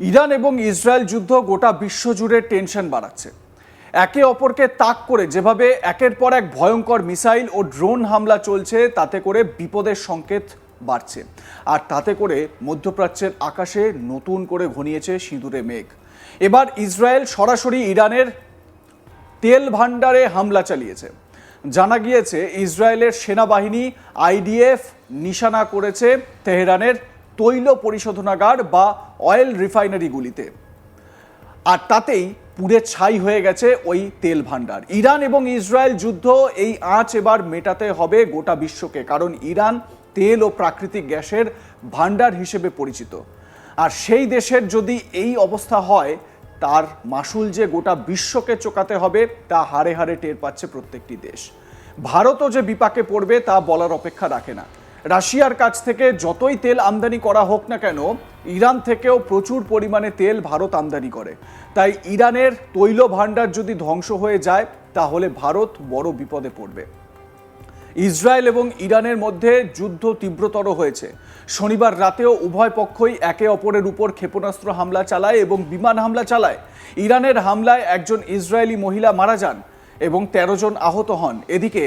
Iran এবং Israel যুদ্ধ গোটা বিশ্বজুড়ে টেনশন বাড়াচ্ছে। একে অপরকে তাক করে যেভাবে একের পর এক ভয়ঙ্কর মিসাইল ও ড্রোন হামলা চলছে, তাতে করে বিপদের সংকেত বাড়ছে। আর তাতে করে মধ্যপ্রাচ্যের আকাশে নতুন করে ঘনিয়েছে সিঁদুরে মেঘ। এবার ইসরায়েল সরাসরি ইরানের তেল ভাণ্ডারে হামলা চালিয়েছে। জানা গিয়েছে, ইসরায়েলের সেনাবাহিনী আইডিএফ নিশানা করেছে তেহরানের তৈল পরিশোধনাগার বা অয়েল রিফাইনারিগুলিতে। আর তাতেই পুড়ে ছাই হয়ে গেছে ওই তেল ভাণ্ডার। ইরান এবং ইসরায়েল যুদ্ধ এই আঁচ এবার মেটাতে হবে গোটা বিশ্বকে, কারণ ইরান তেল ও প্রাকৃতিক গ্যাসের ভাণ্ডার হিসেবে পরিচিত। আর সেই দেশের যদি এই অবস্থা হয়, তার মাসুল যে গোটা বিশ্বকে চোকাতে হবে, তা হারে হারে টের পাচ্ছে প্রত্যেকটি দেশ। ভারতও যে বিপাকে পড়বে, তা বলার অপেক্ষা রাখে না। রাশিয়ার কাছ থেকে যতই তেল আমদানি করা হোক না কেন, ইরান থেকেও প্রচুর পরিমাণে তেল ভারত আমদানি করে। তাই ইরানের তৈল ভাণ্ডার যদি ধ্বংস হয়ে যায়, তাহলে ভারত বড় বিপদে পড়বে। ইসরায়েল এবং ইরানের মধ্যে যুদ্ধ তীব্রতর হয়েছে। শনিবার রাতেও উভয় পক্ষই একে অপরের উপর ক্ষেপণাস্ত্র হামলা চালায় এবং বিমান হামলা চালায়। ইরানের হামলায় একজন ইসরায়েলি মহিলা মারা যান এবং ১৩ জন আহত হন। এদিকে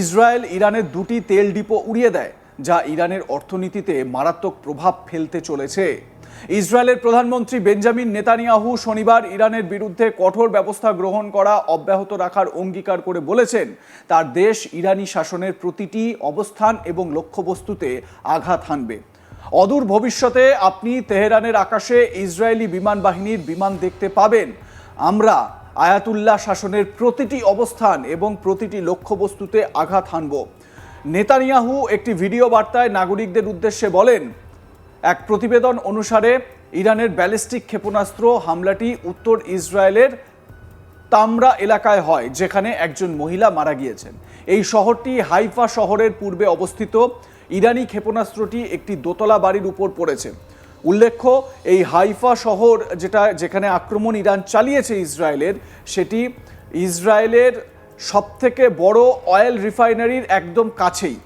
ইসরায়েল ইরানের দুটি তেল ডিপো উড়িয়ে দেয়। যা ইরানের অর্থনীতিতে মারাত্মক প্রভাব ফেলতে চলেছে। ইসরায়েলের প্রধানমন্ত্রী বেঞ্জামিন নেতানিয়াহু শনিবার ইরানের বিরুদ্ধে কঠোর ব্যবস্থা গ্রহণ করা অব্যাহত রাখার অঙ্গীকার করে বলেছেন। তার দেশ ইরানি শাসনের প্রতিটি অবস্থান এবং লক্ষ্যবস্তুতে আঘাত হানবে। অদূর ভবিষ্যতে আপনি তেহরানের আকাশে ইসরায়েলি বিমান বাহিনীর বিমান দেখতে পাবেন। আমরা আয়াতুল্লাহ শাসনের প্রতিটি অবস্থান এবং প্রতিটি লক্ষ্যবস্তুতে আঘাত হানব। নেতানিয়াহু একটি ভিডিও বার্তায় নাগরিকদের উদ্দেশ্যে বলেন, এক প্রতিবেদন অনুসারে ইরানের ব্যালিস্টিক ক্ষেপণাস্ত্র হামলাটি উত্তর ইসরায়েলের তামরা এলাকায় হয়, যেখানে একজন মহিলা মারা গিয়েছেন। এই শহরটি হাইফা শহরের পূর্বে অবস্থিত। ইরানি ক্ষেপণাস্ত্রটি একটি দোতলা বাড়ির উপর পড়েছে। উল্লেখ্য, এই হাইফা শহর যেটা, যেখানে আক্রমণ ইরান চালিয়েছে ইসরায়েলের, সেটি ইসরায়েলের সবথেকে বড় অয়েল রিফাইনারির একদম কাছেই।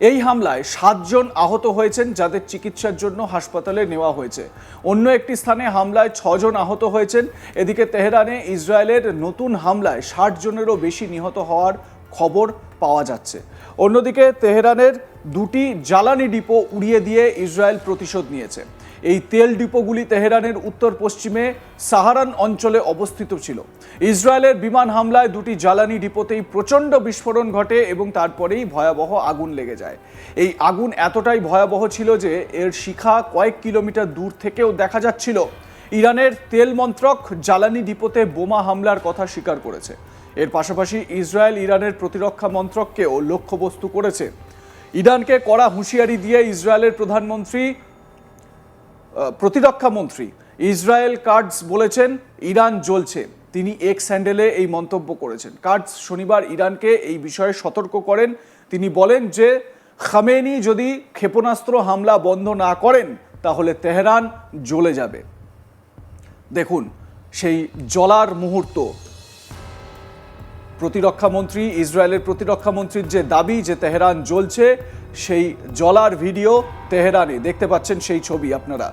এই হামলায় সাতজন আহত হয়েছেন যাদের চিকিৎসার জন্য হাসপাতালে নেওয়া হয়েছে। অন্য একটি স্থানে হামলায় ছজন আহত হয়েছেন। এদিকে তেহরানে ইসরায়েলের নতুন হামলায় ষাট জনেরও বেশি নিহত হওয়ার খবর পাওয়া যাচ্ছে। অন্যদিকে তেহরানের দুটি জ্বালানি ডিপো উড়িয়ে দিয়ে ইসরায়েল প্রতিশোধ নিয়েছে। এই তেল ডিপোগুলি তেহরানের উত্তর পশ্চিমে সাহারান অঞ্চলে অবস্থিত ছিল। ইসরায়েলের বিমান হামলায় দুটি জ্বালানি ডিপোতেই প্রচণ্ড বিস্ফোরণ ঘটে এবং তারপরেই ভয়াবহ আগুন লেগে যায়। এই আগুন এতটাই ভয়াবহ ছিল যে এর শিখা কয়েক কিলোমিটার দূর থেকেও দেখা যাচ্ছিল। ইরানের তেল মন্ত্রক জ্বালানি ডিপোতে বোমা হামলার কথা স্বীকার করেছে। এর পাশাপাশি ইসরায়েল ইরানের প্রতিরক্ষা মন্ত্রককেও লক্ষ্যবস্তু করেছে। ইরানকে কড়া হুঁশিয়ারি দিয়ে ইসরায়েলের প্রধানমন্ত্রী প্রতিরক্ষা মন্ত্রী ইসরায়েল কার্ডস বলেছেন, ইরান জ্বলছে। তিনি এক্স হ্যান্ডেলে এই মন্তব্য করেছেন। কার্ডস শনিবার ইরানকে এই বিষয়ে সতর্ক করেন। তিনি বলেন যে, খামেনি যদি ক্ষেপণাস্ত্র হামলা বন্ধ না করেন, তাহলে তেহরান জ্বলে যাবে। দেখুন, সেই জলার মুহূর্ত। প্রতিরক্ষা মন্ত্রী, ইসরায়েলের প্রতিরক্ষা মন্ত্রীর যে দাবি যে তেহরান জ্বলছে, সেই জলার ভিডিও তেহরানে। দেখতে পাচ্ছেন সেই ছবি আপনারা।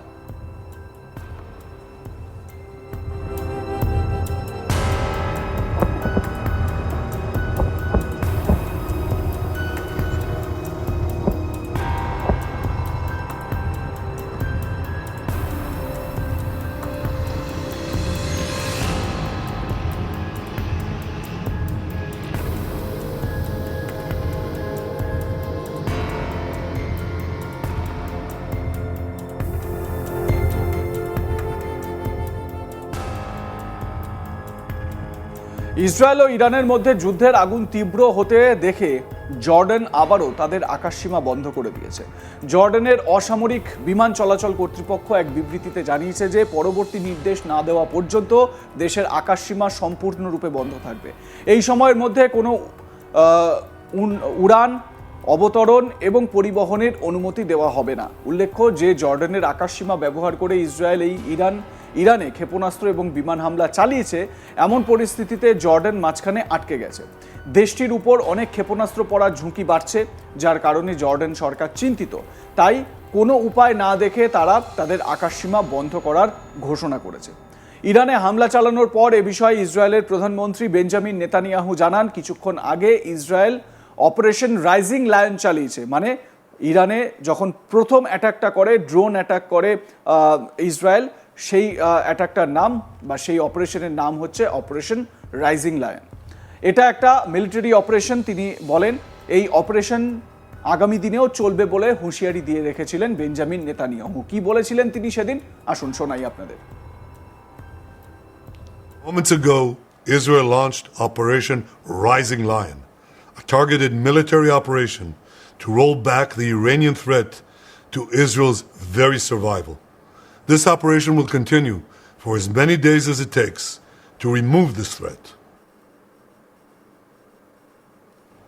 ইসরায়েল ও ইরানের মধ্যে যুদ্ধের আগুন তীব্র হতে দেখে জর্ডান আবারও তাদের আকাশসীমা বন্ধ করে দিয়েছে। জর্ডানের অসামরিক বিমান চলাচল কর্তৃপক্ষ এক বিবৃতিতে জানিয়েছে যে, পরবর্তী নির্দেশ না দেওয়া পর্যন্ত দেশের আকাশসীমা সম্পূর্ণরূপে বন্ধ থাকবে। এই সময়ের মধ্যে কোনো উড়ান, অবতরণ এবং পরিবহনের অনুমতি দেওয়া হবে না। উল্লেখ্য যে, জর্ডানের আকাশসীমা ব্যবহার করে ইসরায়েল এই ইরান ইরানে ক্ষেপণাস্ত্র এবং বিমান হামলা চালিয়েছে, এমন পরিস্থিতিতে জর্ডান মাঝখানে আটকে গেছে। দেশটির উপর অনেক ক্ষেপণাস্ত্র পড়ার ঝুঁকি বাড়ছে, যার কারণে জর্ডান সরকার চিন্তিত। তাই কোনো উপায় না দেখে তারা তাদের আকাশসীমা বন্ধ করার ঘোষণা করেছে। ইরানে হামলা চালানোর পর এ বিষয়ে ইসরায়েলের প্রধানমন্ত্রী বেঞ্জামিন নেতানিয়াহু জানান, কিছুক্ষণ আগে ইসরায়েল অপারেশন রাইজিং লায়ন চালিয়েছে। মানে ইরানে যখন প্রথম অ্যাটাকটা করে, ড্রোন অ্যাটাক করে ইসরায়েল সেই অ্যাটাকটার নাম বা সেই অপারেশনের নাম হচ্ছে অপারেশন রাইজিং লায়ন এটা একটা মিলিটারি অপারেশন তিনি বলেন এই অপারেশন আগামী দিনেও চলবে বলে হুঁশিয়ারি দিয়ে রেখেছিলেন বেঞ্জামিন নেতানিয়াহু কি বলেছিলেন তিনি সেদিন আসুন শোনাই আপনাদের Moments ago, Israel launched Operation Rising Lion, a targeted military operation to roll back the Iranian threat to Israel's very survival. This operation will continue for as many days as it takes to remove this threat.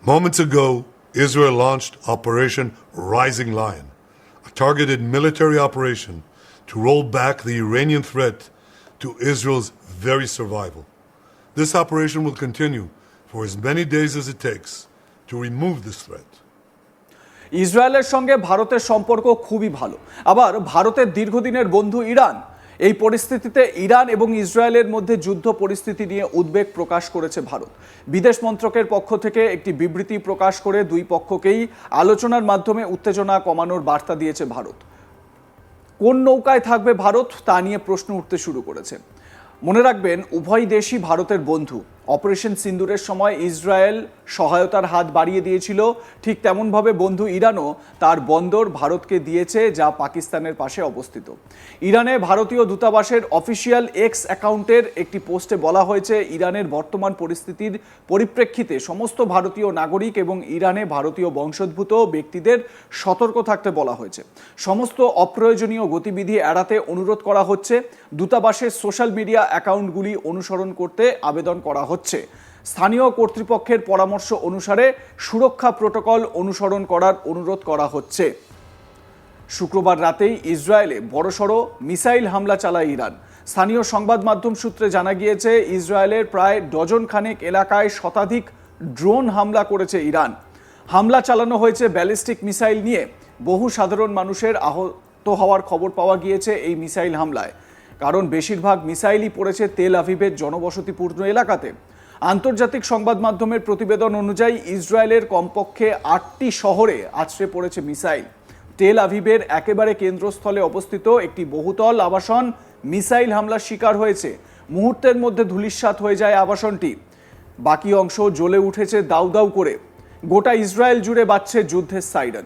Moments ago, Israel launched Operation Rising Lion, a targeted military operation to roll back the Iranian threat to Israel's very survival. This operation will continue for as many days as it takes to remove this threat. ইসরায়েলের সঙ্গে ভারতের সম্পর্ক খুবই ভালো। আবার ভারতের দীর্ঘদিনের বন্ধু ইরান। এই পরিস্থিতিতে ইরান এবং ইসরায়েলের মধ্যে যুদ্ধ পরিস্থিতি নিয়ে উদ্বেগ প্রকাশ করেছে ভারত। বিদেশ মন্ত্রকের পক্ষ থেকে একটি বিবৃতি প্রকাশ করে দুই পক্ষকেই আলোচনার মাধ্যমে উত্তেজনা কমানোর বার্তা দিয়েছে ভারত। কোন নৌকায় থাকবে ভারত তা নিয়ে প্রশ্ন উঠতে শুরু করেছে। মনে রাখবেন, উভয় দেশই ভারতের বন্ধু। অপারেশন সিন্দুরের সময় ইসরায়েল সহায়তার হাত বাড়িয়ে দিয়েছিল। ঠিক তেমনভাবে বন্ধু ইরানও তার বন্দর ভারতকে দিয়েছে, যা পাকিস্তানের পাশে অবস্থিত। ইরানে ভারতীয় দূতাবাসের অফিসিয়াল এক্স অ্যাকাউন্টের একটি পোস্টে বলা হয়েছে, ইরানের বর্তমান পরিস্থিতির পরিপ্রেক্ষিতে সমস্ত ভারতীয় নাগরিক এবং ইরানে ভারতীয় বংশোদ্ভূত ব্যক্তিদের সতর্ক থাকতে বলা হয়েছে। সমস্ত অপ্রয়োজনীয় গতিবিধি এড়াতে অনুরোধ করা হচ্ছে। দূতাবাসের সোশ্যাল মিডিয়া অ্যাকাউন্টগুলি অনুসরণ করতে আবেদন করা হচ্ছে। স্থানীয় কর্তৃপক্ষের পরামর্শ অনুসারে সুরক্ষা প্রোটোকল অনুসরণ করার অনুরোধ করা হচ্ছে। শুক্রবার রাতেই ইসরায়েলে বড়সড় মিসাইল হামলা চালায় ইরান। স্থানীয় সংবাদ মাধ্যম সূত্রে জানা গিয়েছে, ইসরায়েলের প্রায় ডজন খানেক এলাকায় শতাধিক ড্রোন হামলা করেছে ইরান। হামলা চালানো হয়েছে ব্যালিস্টিক মিসাইল নিয়ে। বহু সাধারণ মানুষের আহত হওয়ার খবর পাওয়া গিয়েছে এই মিসাইল হামলায়। কারণ বেশিরভাগ মিসাইলই পড়েছে তেল আভিভের জনবসতিপূর্ণ এলাকাতে। আন্তর্জাতিক সংবাদ মাধ্যমের প্রতিবেদন অনুযায়ী ইসরায়েলের কমপক্ষে আটটি শহরে আছড়ে পড়েছে মিসাইল। তেল আভিভের একেবারে কেন্দ্রস্থলে অবস্থিত একটি বহুতল আবাসন মিসাইল হামলার শিকার হয়েছে। মুহূর্তের মধ্যে ধূলিসাৎ হয়ে যায় আবাসনটি। বাকি অংশ জ্বলে উঠেছে দাউ দাউ করে। গোটা ইসরায়েল জুড়ে বাজছে যুদ্ধের সাইরেন।